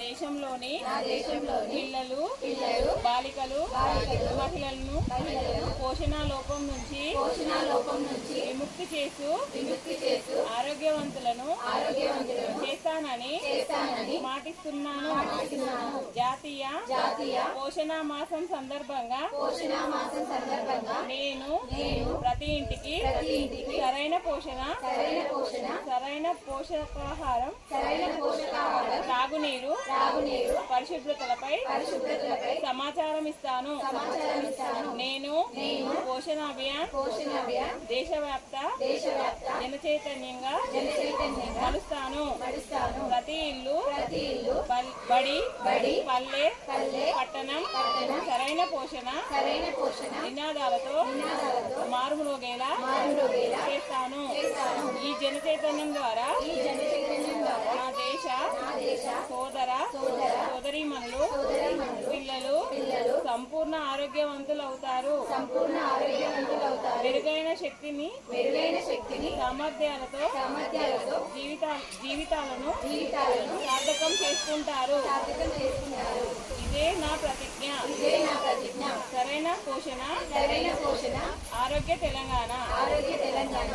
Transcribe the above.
దేశంలోని పిల్లలు బాలికలు మహిళలను పోషణ లోపం నుంచి పోషణ లోపం నుంచి విముక్తి చేస్తూ ఆరోగ్యవంతులను చేస్తానని మాటిస్తున్నాను. జాతీయ జాతీయ పోషణ మాసం సందర్భంగా పోషణ మాసం సందర్భంగా నేను నేను ప్రతి ఇంటికి ప్రతి ఇంటికి సరైన పోషణ సరైన పోషకాహారం సరైన పోషకాహారం తాగునీరు తాగునీరు పరిశుభ్రతలపై పరిశుభ్రతలపై సమాచారం ఇస్తాను సమాచారం ఇస్తాను నేను నేను పోషణ అభియాన్ పోషణ అభియాన్ దేశవ్యాప్త దేశవ్యాప్త జన చైతన్యంగా జన చైతన్యంగా నడుస్తాను. నడుస్తాను. ప్రతి ఇల్లు ప్రతి ఇల్లు బడి బడి పల్లె పల్లె పట్టణం పట్టణం సరైన పోషణ సరైన పోషణ నినాదాలతో మారుమోగేలా చేస్తాను. ఈ జన చైతన్యం ద్వారా నా దేశ సోదర సోదర సోదరీమణులు పిల్లలు పిల్లలు సంపూర్ణ ఆరోగ్యవంతులు అవుతారు సంపూర్ణ ఆరోగ్యవంతులు అవుతారు మెరుగైన శక్తిని మెరుగైన శక్తిని సామర్థ్యాలతో సామర్థ్యాలతో జీవిత జీవితాలను జీవితాలను సార్థకం చేసుకుంటారు. సార్థకం చేసుకుంటారు ఇదే నా ప్రతిజ్ఞ ఇదే నా ప్రతిజ్ఞ సరైన పోషణ సరైన పోషణ. ఆరోగ్య తెలంగాణ. ఆరోగ్య తెలంగాణ.